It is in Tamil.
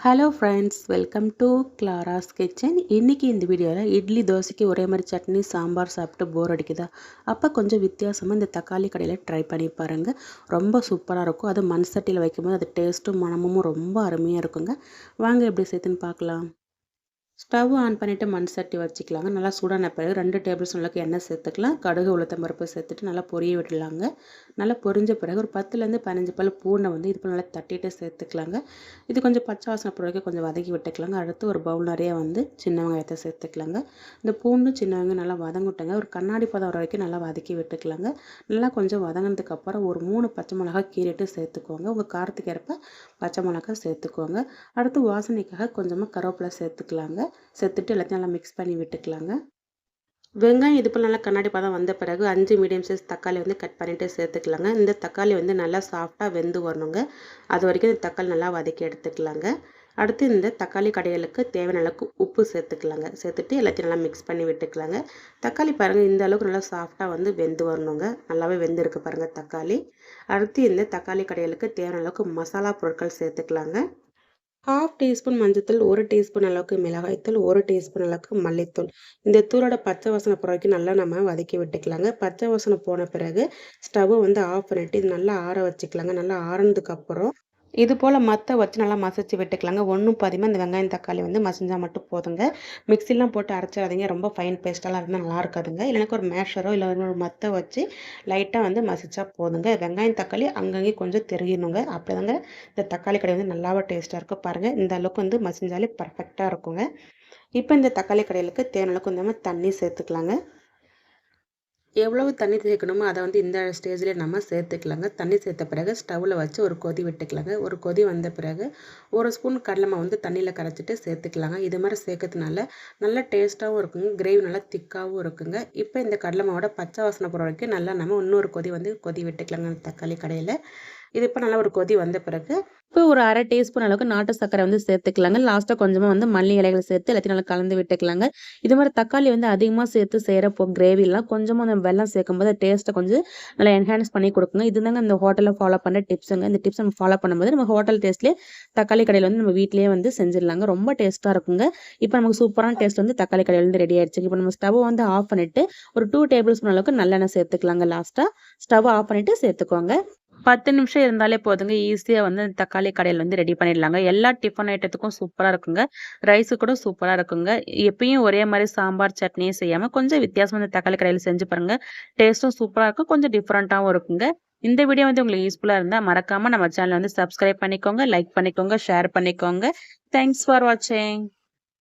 Hello friends welcome to Clara's kitchen இன்றைக்கி இந்த வீடியோவில் இட்லி தோசைக்கு ஒரே மாதிரி சட்னி சாம்பார் சாப்பிட்டு போர் அடிக்குதா? அப்போ கொஞ்சம் வித்தியாசமாக இந்த தக்காளி கடையில் ட்ரை பண்ணி பாருங்கள் ரொம்ப சூப்பராக இருக்கும். அது மண் சட்டியில் வைக்கும்போது அது டேஸ்ட்டும் மனமும் ரொம்ப அருமையாக இருக்குங்க. வாங்க எப்படி சேர்த்துன்னு பார்க்கலாம். ஸ்டவ் ஆன் பண்ணிவிட்டு மண் சட்டி வச்சுக்கலாங்க. நல்லா சூடான பிறகு ரெண்டு டேபிள் அளவுக்கு எண்ணெய் சேர்த்துக்கலாம். கடுகு உளுத்தம் பருப்பு சேர்த்துட்டு நல்லா பொரிய விடலாங்க. நல்லா பொரிஞ்ச பிறகு ஒரு பத்துலேருந்து பதினஞ்சு பல் பூண்டை வந்து இது போல் நல்லா தட்டிட்டு சேர்த்துக்கலாங்க. இது கொஞ்சம் பச்சை வாசனை பிறகு கொஞ்சம் வதக்கி விட்டுக்கலாங்க. அடுத்து ஒரு பவுல் நிறைய வந்து சின்ன வெங்காயத்தை சேர்த்துக்கலாங்க. இந்த பூண்டு சின்ன வெங்காயம் நல்லா வதங்கிட்டாங்க. ஒரு கண்ணாடி பதம் வரைக்கும் நல்லா வதக்கி விட்டுக்கலாங்க. நல்லா கொஞ்சம் வதங்கினதுக்கப்புறம் ஒரு மூணு பச்சை மிளகா கீறிட்டு சேர்த்துக்கோங்க. உங்கள் காரத்துக்கு ஏற்ப பச்சை மிளகா சேர்த்துக்கோங்க. அடுத்து வாசனைக்காக கொஞ்சமாக கருவேப்பிலை சேர்த்துக்கலாங்க. சேர்த்துட்டு எல்லாத்தையும் நல்லா மிக்ஸ் பண்ணி விட்டுக்கலாங்க. வெங்காயம் இது போல் நல்லா கண்ணாடி பதம் வந்த பிறகு அஞ்சு மீடியம் சைஸ் தக்காளி வந்து கட் பண்ணிவிட்டு சேர்த்துக்கலாங்க. இந்த தக்காளி வந்து நல்லா சாஃப்டாக வெந்து வரணுங்க. அது வரைக்கும் இந்த தக்காளி நல்லா வதக்கி எடுத்துக்கலாங்க. அடுத்து இந்த தக்காளி கடைகளுக்கு தேவையான அளவுக்கு உப்பு சேர்த்துக்கலாங்க. சேர்த்துட்டு எல்லாத்தையும் நல்லா மிக்ஸ் பண்ணி விட்டுக்கலாங்க. தக்காளி பாருங்கள் இந்த அளவுக்கு நல்லா சாஃப்டாக வந்து வெந்து வரணுங்க. நல்லாவே வெந்து இருக்கு பாருங்கள் தக்காளி. அடுத்து இந்த தக்காளி கடைகளுக்கு தேவையான அளவுக்கு மசாலா பொருட்கள் சேர்த்துக்கலாங்க. ஹாஃப் டீஸ்பூன் மஞ்சத்தூள் ஒரு டீஸ்பூன் அளவுக்கு மிளகாய்த்தூள் ஒரு டீஸ்பூன் அளவுக்கு மல்லித்தூள். இந்த தூளோட பச்சை வாசனை போகிற வரைக்கும் நல்லா நம்ம வதக்கி விட்டுக்கலாங்க. பச்சை வாசனை போன பிறகு ஸ்டவ்வை வந்து ஆஃப் பண்ணிவிட்டு இது நல்லா ஆற வச்சுக்கலாங்க. நல்லா ஆறினதுக்கப்புறம் இது போல் மற்ற வச்சு நல்லா மசிச்சு விட்டுக்கலாங்க. ஒன்றும் பாதிமா இந்த வெங்காயம் தக்காளி வந்து மசிஞ்சால் மட்டும் போதுங்க. மிக்சிலாம் போட்டு அரைச்சிடாதீங்க. ரொம்ப ஃபைன் பேஸ்டெல்லாம் இருந்தால் நல்லா இருக்காதுங்க. இல்லைனா ஒரு மேஷரோ இல்லை ஒரு மற்ற வச்சு லைட்டாக வந்து மசிச்சா போதுங்க. வெங்காயம் தக்காளி அங்கங்கே கொஞ்சம் தெரியணுங்க அப்படி தாங்க இந்த தக்காளி கடை வந்து நல்லாவே டேஸ்ட்டாக இருக்கும் பாருங்கள் இந்த அளவுக்கு வந்து மசிஞ்சாலே பர்ஃபெக்டாக இருக்குங்க. இப்போ இந்த தக்காளி கடையிலுக்கு தேனளவுக்கு அளவுக்கு கொஞ்சமாக தண்ணி சேர்த்துக்கலாங்க. எவ்வளவு தண்ணி சேர்க்கணுமோ அதை வந்து இந்த ஸ்டேஜ்லேயே நம்ம சேர்த்துக்கலாங்க. தண்ணி சேர்த்த பிறகு ஸ்டவ்வில் வச்சு ஒரு கொதி விட்டுக்கலாங்க. ஒரு கொதி வந்த பிறகு ஒரு ஸ்பூன் கடலை வந்து தண்ணியில் கரைச்சிட்டு சேர்த்துக்கலாங்க. இது மாதிரி சேர்க்கறதுனால நல்லா டேஸ்ட்டாகவும் இருக்குங்க. கிரேவி நல்லா திக்காகவும் இருக்குங்க. இப்போ இந்த கடலை மாவோட பச்சை வாசனை போகிற வரைக்கும் நல்லா நம்ம இன்னொரு கொதி வந்து கொதி விட்டுக்கலாங்க தக்காளி கடையில். இது இப்போ நல்லா ஒரு கொதி வந்த பிறகு இப்போ ஒரு அரை டீஸ்பூன் அளவுக்கு நாட்டு சக்கரை வந்து சேர்த்துக்கலாங்க. லாஸ்ட்டாக கொஞ்சமாக வந்து மல்லி இலைகள் சேர்த்து எல்லாத்தையும் நல்லா கலந்து விட்டுக்கலாங்க. இது மாதிரி தக்காளி வந்து அதிகமாக சேர்த்து செய்கிறப்போ கிரேவிலாம் கொஞ்சமாக அந்த வெள்ளம் சேர்க்கும் போது டேஸ்ட்டை கொஞ்சம் நல்லா என்ஹான்ஸ் பண்ணி கொடுக்குங்க. இதுதாங்க இந்த ஹோட்டலில் ஃபாலோ பண்ண டிப்ஸுங்க இந்த டிப்ஸ் நம்ம ஃபாலோ பண்ணும்போது நம்ம ஹோட்டல் டேஸ்ட்லேயே தக்காளி கடையில் வந்து நம்ம வீட்லேயே வந்து செஞ்சிடலாங்க. ரொம்ப டேஸ்ட்டாக இருக்குங்க. இப்போ நமக்கு சூப்பரான டேஸ்ட் வந்து தக்காளி கடையில் வந்து ரெடி ஆயிடுச்சு. இப்போ நம்ம ஸ்டவ் வந்து ஆஃப் பண்ணிவிட்டு ஒரு டூ டேபிள் ஸ்பூன் அளவுக்கு நல்லெண்ணெய் சேர்த்துக்கலாங்க. லாஸ்ட்டாக ஸ்டவ் ஆஃப் பண்ணிவிட்டு சேர்த்துக்கோங்க. பத்து நிமிஷம் இருந்தாலே போதுங்க. ஈஸியாக வந்து தக்காளி கடையில் வந்து ரெடி பண்ணிடலாங்க. எல்லா டிஃபன் ஐட்டத்துக்கும் சூப்பராக இருக்குங்க. ரைஸு கூட சூப்பராக இருக்குங்க. எப்பயும் ஒரே மாதிரி சாம்பார் சட்னியும் செய்யாமல் கொஞ்சம் வித்தியாசமாக இந்த தக்காளி கடையில் செஞ்சு பாருங்கள் டேஸ்ட்டும் சூப்பராக இருக்கும். கொஞ்சம் டிஃப்ரெண்ட்டாகவும் இருக்குங்க. இந்த வீடியோ வந்து உங்களுக்கு யூஸ்ஃபுல்லாக இருந்தால் மறக்காமல் நம்ம சேனலை வந்து சப்ஸ்கிரைப் பண்ணிக்கோங்க லைக் பண்ணிக்கோங்க ஷேர் பண்ணிக்கோங்க. தேங்க்ஸ் ஃபார் வாட்சிங்